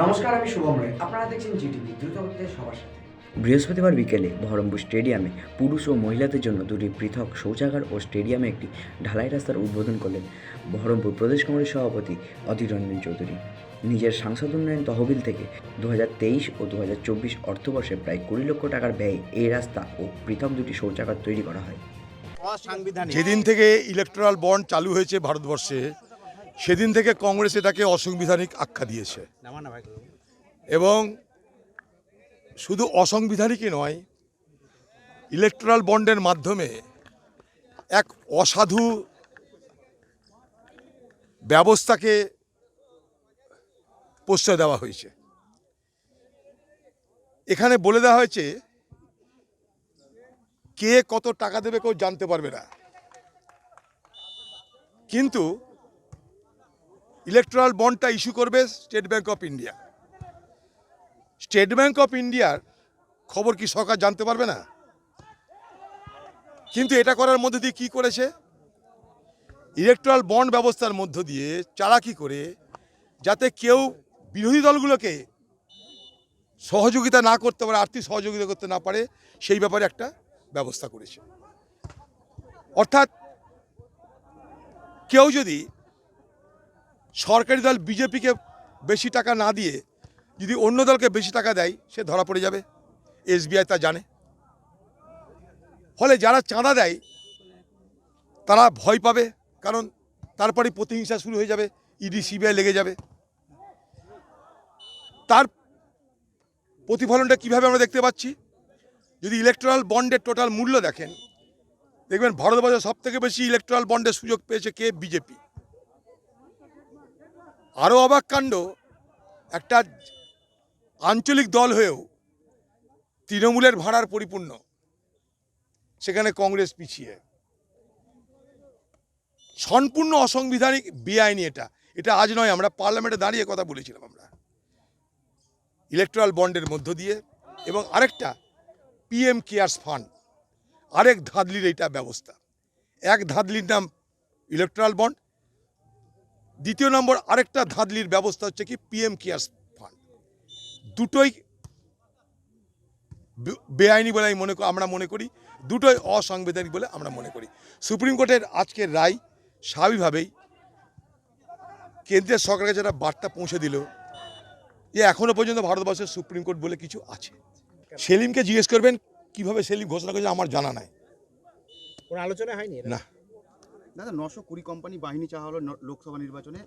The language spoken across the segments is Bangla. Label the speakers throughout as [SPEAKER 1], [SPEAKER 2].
[SPEAKER 1] নমস্কার আমি শুভম রায়। আপনারা দেখছেন জিটিভি দ্রুত সবার সাথে।
[SPEAKER 2] বৃহস্পতিবার বিকেলে বহরমপুর স্টেডিয়ামে পুরুষ ও মহিলাদের জন্য দুটি পৃথক শৌচাগার ও স্টেডিয়ামে একটি ঢালাই রাস্তার উদ্বোধন করলেন বহরমপুর প্রদেশ কংগ্রেস সভাপতি অধীর রঞ্জন চৌধুরী। নিজের সাংসদ উন্নয়ন তহবিল থেকে দু হাজার তেইশ ও দু হাজার চব্বিশ অর্থবর্ষে প্রায় কুড়ি লক্ষ টাকার ব্যয়ে এই রাস্তা ও পৃথক দুটি শৌচাগার তৈরি করা হয়।
[SPEAKER 3] যেদিন থেকে ইলেকট্রাল বন্ড চালু হয়েছে ভারতবর্ষে সেদিন থেকে কংগ্রেস এটাকে অসাংবিধানিক আখ্যা দিয়েছে। এবং শুধু অসাংবিধানিকই নয় ইলেকট্রাল বন্ডের মাধ্যমে এক অসাধু ব্যবস্থাকে প্রশ্রয় দেওয়া হয়েছে। এখানে বলে দেওয়া হয়েছে কে কত টাকা দেবে কেউ জানতে পারবে না। কিন্তু ইলেকট্রাল বন্ডটা ইস্যু করবে state bank of India state bank of ইন্ডিয়ার খবর কি সরকার জানতে পারবে না? কিন্তু এটা করার মধ্যে দিয়ে কি করেছে? ইলেকট্রাল বন্ড ব্যবস্থার মধ্য দিয়ে চালাকি করে যাতে কেউ বিরোধী দলগুলোকে সহযোগিতা না করতে পারে, আর্থিক সহযোগিতা করতে না পারে, সেই ব্যাপারে একটা ব্যবস্থা করেছে। অর্থাৎ কেউ যদি সরকারি দল বিজেপিকে বেশি টাকা না দিয়ে যদি অন্য দলকে বেশি টাকা দেয়, সে ধরা পড়ে যাবে। এসবিআই তা জানে। ফলে যারা চাঁদা দেয়, তারা ভয় পাবে, কারণ তারপরে প্রতিহিংসা শুরু হয়ে যাবে, ইডি, সিবিআই লেগে যাবে। তার প্রতিফলনটা কীভাবে আমরা দেখতে পাচ্ছি? যদি ইলেকট্রাল বন্ডের টোটাল মূল্য দেখেন, দেখবেন ভারতবর্ষে সব থেকে বেশি ইলেকট্রাল বন্ডের সুযোগ পেয়েছে কে? বিজেপি। আরও অবাক কাণ্ড, একটা আঞ্চলিক দল হয়েও তৃণমূলের ভাড়ার পরিপূর্ণ। সেখানে কংগ্রেস পিছিয়ে। সম্পূর্ণ অসাংবিধানিক, বেআইনি এটা। এটা আজ নয়, আমরা পার্লামেন্টে দাঁড়িয়ে কথা বলেছিলাম আমরা। ইলেকট্রাল বন্ডের মধ্য দিয়ে এবং আরেকটা, পিএম কেয়ার্স ফান্ড। আরেক ধাঁধলির এইটা ব্যবস্থা। এক ধাঁধলির নাম ইলেকট্রাল বন্ড দ্বিতীয় নম্বর আরেকটা ধাঁধলির ব্যবস্থা হচ্ছে কি পিএম কেয়ার্স ফান্ড। দুটোই বেআইনি বলে আমি মনে আমরা মনে করি দুটোই অসাংবিধানিক বলে আমরা মনে করি। সুপ্রিম কোর্টের আজকের রায় স্বাভাবিকভাবেই কেন্দ্রের সরকারের যেটা বার্তা পৌঁছে দিল যে এখনও পর্যন্ত ভারতবর্ষের সুপ্রিম কোর্ট বলে কিছু আছে। সেলিমকে জিজ্ঞেস করবেন কীভাবে সেলিম ঘোষণা করেছে আমার জানা নাই।
[SPEAKER 4] কোনো আলোচনা হয়নি
[SPEAKER 3] না।
[SPEAKER 5] দাদা নশো কুড়ি কোম্পানি বাহিনী চাওয়া হলো লোকসভা নির্বাচনে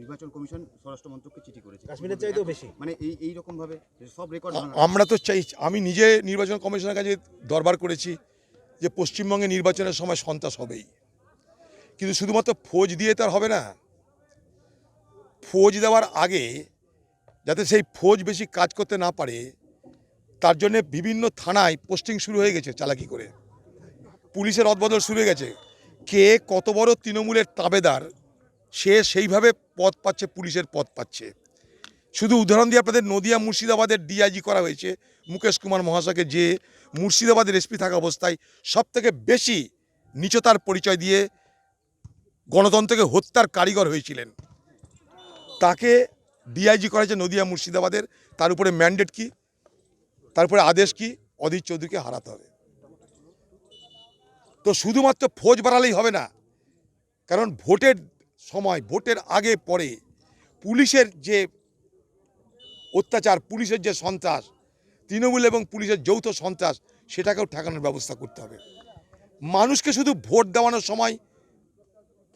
[SPEAKER 5] নির্বাচন কমিশন স্বরাষ্ট্র মন্ত্রককে চিঠি করেছে।
[SPEAKER 4] কাশ্মীরের চাইতেও বেশি।
[SPEAKER 5] মানে এই এই ভাবে সব রেকর্ড
[SPEAKER 3] আমরা তো চাই আমি নিজে নির্বাচন কমিশনের কাছে দরবার করেছি যে পশ্চিমবঙ্গে নির্বাচনের সময় সন্ত্রাস হবেই। কিন্তু শুধুমাত্র ফৌজ দিয়ে তার হবে না। ফৌজ দেওয়ার আগে যাতে সেই ফৌজ বেশি কাজ করতে না পারে তার জন্য বিভিন্ন থানায় পোস্টিং শুরু হয়ে গেছে চালাকি করে। পুলিশের অদবদল শুরু হয়ে গেছে। কে কত বড় তৃণমূলের তাবেদার, সে সেইভাবে পদ পাচ্ছে, পুলিশের পদ পাচ্ছে। শুধু উদাহরণ দিয়ে আপনাদের নদিয়া মুর্শিদাবাদের ডিআইজি করা হয়েছে, মুকেশ কুমার মহাশয়কে যে মুর্শিদাবাদের এসপি থাকা অবস্থায় সব থেকে বেশি নিচতার পরিচয় দিয়ে গণতন্ত্রকে হত্যার কারিগর হয়েছিলেন। তাকে ডিআইজি করা হয়েছে নদিয়া মুর্শিদাবাদের, তার উপরে ম্যান্ডেট কি? তারপরে আদেশ কি? অধীর চৌধুরীকে হারাতে হবে। তো শুধুমাত্র ফৌজ বাড়ালেই হবে না। কারণ ভোটের সময়, ভোটের আগে, পরে পুলিশের যে অত্যাচার, পুলিশের যে সন্ত্রাস, তৃণমূল এবং পুলিশের যৌথ সন্ত্রাস, সেটাকেও ঠেকানোর ব্যবস্থা করতে হবে। মানুষকে শুধু ভোট দেওয়ানোর সময়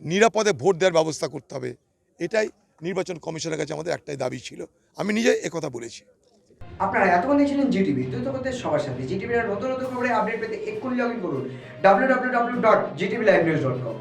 [SPEAKER 3] নিরাপদে ভোট দেওয়ার ব্যবস্থা করতে হবে। এটাই নির্বাচন কমিশনের কাছে আমাদের একটাই দাবি ছিল। আমি নিজে একথা বলেছি।
[SPEAKER 1] আপনারা এতক্ষণ দেখছিলেন জিটিভি দ্রুত করতে সবার সাথে জিটিভির নতুন নতুন খবরে আপডেট পেতে এক্ষুনি লগ ইন করুন W W W dot GTV live news dot com